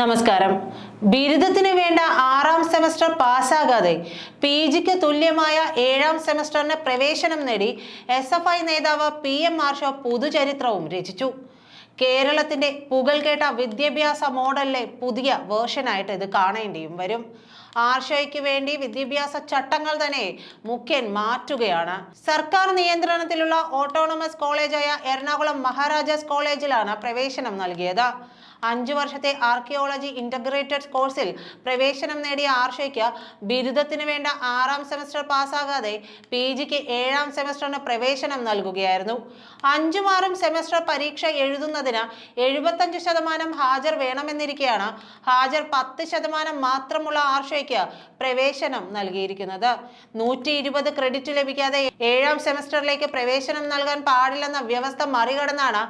നമസ്കാരം. ബിരുദത്തിന് വേണ്ട ആറാം സെമസ്റ്റർ പാസ്സാകാതെ പി ജിക്ക് തുല്യമായ ഏഴാം സെമസ്റ്ററിന് പ്രവേശനം നേടി എസ് എഫ് ഐ നേതാവ് പി എം മാർഷോ പുതുചരിത്രവും രചിച്ചു. കേരളത്തിന്റെ പുകൾ കേട്ട വിദ്യാഭ്യാസ മോഡലിലെ പുതിയ വേർഷനായിട്ട് ഇത് കാണേണ്ടിയും വരും. ആർഷോയ്ക്ക് വേണ്ടി വിദ്യാഭ്യാസ ചട്ടങ്ങൾ തന്നെ മുഖ്യൻ മാറ്റുകയാണ്. സർക്കാർ നിയന്ത്രണത്തിലുള്ള ഓട്ടോണമസ് കോളേജായ എറണാകുളം മഹാരാജാസ് കോളേജിലാണ് പ്രവേശനം നൽകിയത്. അഞ്ചു വർഷത്തെ ആർക്കിയോളജി ഇന്റഗ്രേറ്റഡ് കോഴ്സിൽ പ്രവേശനം നേടിയ ആർഷയ്ക്ക് ബിരുദത്തിന് വേണ്ട ആറാം സെമസ്റ്റർ പാസ്സാകാതെ പി ജിക്ക് ഏഴാം സെമസ്റ്ററിന് പ്രവേശനം നൽകുകയായിരുന്നു. അഞ്ചും ആറും സെമസ്റ്റർ പരീക്ഷ എഴുതുന്നതിന് എഴുപത്തഞ്ച് ശതമാനം ഹാജർ വേണമെന്നിരിക്കെയാണ് ഹാജർ പത്ത് ശതമാനം മാത്രമുള്ള ആർഷയ്ക്ക് പ്രവേശനം നൽകിയിരിക്കുന്നത്. നൂറ്റി ഇരുപത് ക്രെഡിറ്റ് ലഭിക്കാതെ ഏഴാം സെമസ്റ്ററിലേക്ക് പ്രവേശനം നൽകാൻ പാടില്ലെന്ന വ്യവസ്ഥ മറികടന്നാണ്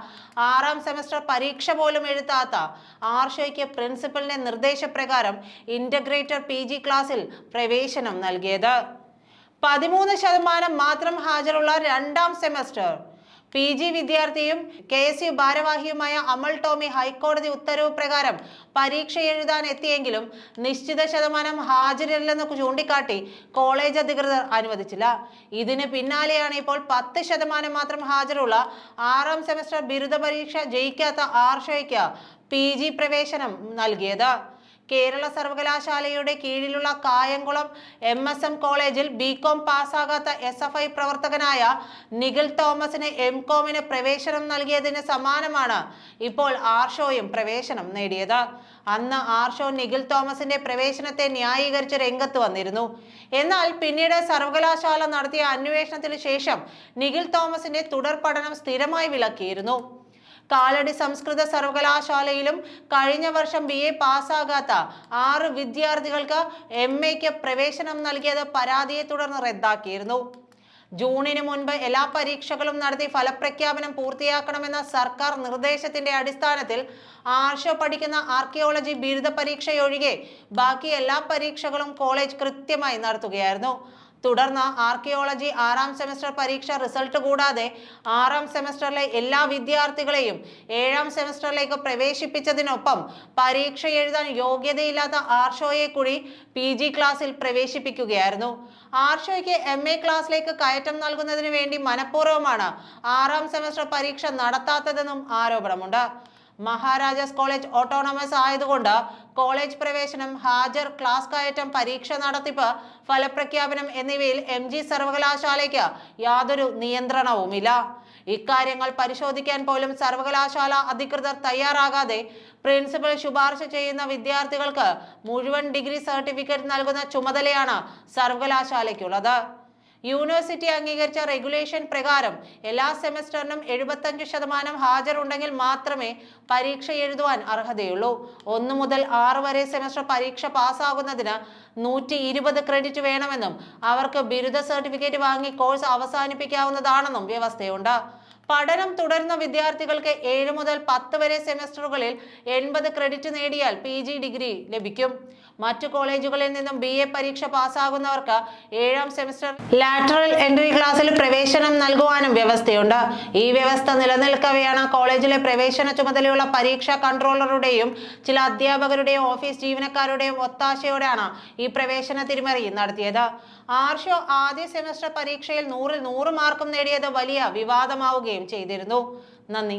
ആറാം സെമസ്റ്റർ പരീക്ഷ പോലും എഴുതാത്ത ആർഷയ്ക്ക് പ്രിൻസിപ്പലിന്റെ നിർദ്ദേശപ്രകാരം ഇന്റഗ്രേറ്റഡ് പി ജി ക്ലാസ്സിൽ പ്രവേശനം നൽകിയത്. പതിമൂന്ന് ശതമാനം മാത്രം ഹാജരുള്ള രണ്ടാം സെമസ്റ്റർ പി ജി വിദ്യാർത്ഥിയും കെ എസ് യു ഭാരവാഹിയുമായ അമൽ ടോമി ഹൈക്കോടതി ഉത്തരവ് പ്രകാരം പരീക്ഷ എഴുതാൻ എത്തിയെങ്കിലും നിശ്ചിത ശതമാനം ഹാജരല്ലെന്ന് ചൂണ്ടിക്കാട്ടി കോളേജ് അധികൃതർ അനുവദിച്ചില്ല. ഇതിന് പിന്നാലെയാണ് ഇപ്പോൾ പത്ത് ശതമാനം മാത്രം ഹാജരുള്ള ആറാം സെമസ്റ്റർ ബിരുദ പരീക്ഷ ജയിക്കാത്ത ആർഷയ്ക്ക് പി ജി പ്രവേശനം നൽകിയത്. കേരള സർവകലാശാലയുടെ കീഴിലുള്ള കായംകുളം എം എസ് എം കോളേജിൽ ബികോം പാസ്സാകാത്ത എസ് എഫ് ഐ പ്രവർത്തകനായ നിഖിൽ തോമസിന് എം കോമിന് പ്രവേശനം നൽകിയതിന് സമാനമാണ് ഇപ്പോൾ ആർഷോയും പ്രവേശനം നേടിയത്. അന്ന് ആർഷോ നിഖിൽ തോമസിന്റെ പ്രവേശനത്തെ ന്യായീകരിച്ച് രംഗത്ത് വന്നിരുന്നു. എന്നാൽ പിന്നീട് സർവകലാശാല നടത്തിയ അന്വേഷണത്തിന് ശേഷം നിഖിൽ തോമസിന്റെ തുടർ പഠനം സ്ഥിരമായി വിലക്കിയിരുന്നു കാലടി സംസ്കൃത സർവകലാശാലയിലും കഴിഞ്ഞ വർഷം ബി എ പാസ്സാകാത്ത ആറ് വിദ്യാർത്ഥികൾക്ക് എം എക്ക് പ്രവേശനം നൽകിയത് പരാതിയെ തുടർന്ന് റദ്ദാക്കിയിരുന്നു. ജൂണിന് മുൻപ് എല്ലാ പരീക്ഷകളും നടത്തി ഫലപ്രഖ്യാപനം പൂർത്തിയാക്കണമെന്ന സർക്കാർ നിർദ്ദേശത്തിന്റെ അടിസ്ഥാനത്തിൽ ആർഷോ പഠിക്കുന്ന ആർക്കിയോളജി ബിരുദ പരീക്ഷയൊഴികെ ബാക്കി എല്ലാ പരീക്ഷകളും കോളേജ് കൃത്യമായി നടത്തുകയായിരുന്നു. തുടർന്ന് ആർക്കിയോളജി ആറാം സെമസ്റ്റർ പരീക്ഷ റിസൾട്ട് കൂടാതെ ആറാം സെമസ്റ്ററിലെ എല്ലാ വിദ്യാർത്ഥികളെയും ഏഴാം സെമസ്റ്ററിലേക്ക് പ്രവേശിപ്പിച്ചതിനൊപ്പം പരീക്ഷ എഴുതാൻ യോഗ്യതയില്ലാത്ത ആർഷോയെ കൂടി പി ജി ക്ലാസ്സിൽ പ്രവേശിപ്പിക്കുകയായിരുന്നു. ആർഷോയ്ക്ക് എം എ ക്ലാസ്സിലേക്ക് കയറ്റം നൽകുന്നതിന് വേണ്ടി മനഃപൂർവമാണ് ആറാം സെമസ്റ്റർ പരീക്ഷ നടത്താത്തതെന്നും ആരോപണമുണ്ട്. മഹാരാജാസ് കോളേജ് ഓട്ടോണമസ് ആയതുകൊണ്ട് കോളേജ് പ്രവേശനം ഹാജർ ക്ലാസ് കയറ്റം പരീക്ഷ നടത്തിപ്പ് ഫലപ്രഖ്യാപനം എന്നിവയിൽ എം ജി സർവകലാശാലയ്ക്ക് യാതൊരു നിയന്ത്രണവുമില്ല. ഇക്കാര്യങ്ങൾ പരിശോധിക്കാൻ പോലും സർവകലാശാല അധികൃതർ തയ്യാറാകാതെ പ്രിൻസിപ്പൽ ശുപാർശ ചെയ്യുന്ന വിദ്യാർത്ഥികൾക്ക് മുഴുവൻ ഡിഗ്രി സർട്ടിഫിക്കറ്റ് നൽകുന്ന ചുമതലയാണ് സർവകലാശാലയ്ക്കുള്ളത്. യൂണിവേഴ്സിറ്റി അംഗീകരിച്ച റെഗുലേഷൻ പ്രകാരം എല്ലാ സെമസ്റ്ററിനും എഴുപത്തഞ്ച് ശതമാനം ഹാജരുണ്ടെങ്കിൽ മാത്രമേ പരീക്ഷ എഴുതുവാൻ അർഹതയുള്ളൂ. ഒന്ന് മുതൽ ആറ് വരെ സെമസ്റ്റർ പരീക്ഷ പാസ്സാകുന്നതിന് നൂറ്റി ഇരുപത് ക്രെഡിറ്റ് വേണമെന്നും അവർക്ക് ബിരുദ സർട്ടിഫിക്കറ്റ് വാങ്ങി കോഴ്സ് അവസാനിപ്പിക്കാവുന്നതാണെന്നും വ്യവസ്ഥയുണ്ട്. പഠനം തുടരുന്ന വിദ്യാർത്ഥികൾക്ക് ഏഴ് മുതൽ പത്ത് വരെ സെമസ്റ്ററുകളിൽ എൺപത് ക്രെഡിറ്റ് നേടിയാൽ പി ജി ഡിഗ്രി ലഭിക്കും. മറ്റു കോളേജുകളിൽ നിന്നും ബി എ പരീക്ഷ പാസ്സാകുന്നവർക്ക് ഏഴാം സെമസ്റ്റർ ലാറ്ററൽ എൻട്രി ക്ലാസ്സിൽ പ്രവേശനം നൽകുവാനും വ്യവസ്ഥയുണ്ട്. ഈ വ്യവസ്ഥ നിലനിൽക്കവെയാണ് കോളേജിലെ പ്രവേശന ചുമതലയുള്ള പരീക്ഷാ കൺട്രോളറുടെയും ചില അധ്യാപകരുടെയും ഓഫീസ് ജീവനക്കാരുടെയും ഒത്താശയോടെയാണ് ഈ പ്രവേശന തിരിമറി നടത്തിയത്. ആർഷോ ആദ്യ സെമസ്റ്റർ പരീക്ഷയിൽ നൂറിൽ നൂറ് മാർക്കും നേടിയത് വലിയ വിവാദമാവുകയും ചെയ്തിരുന്നു. നന്ദി.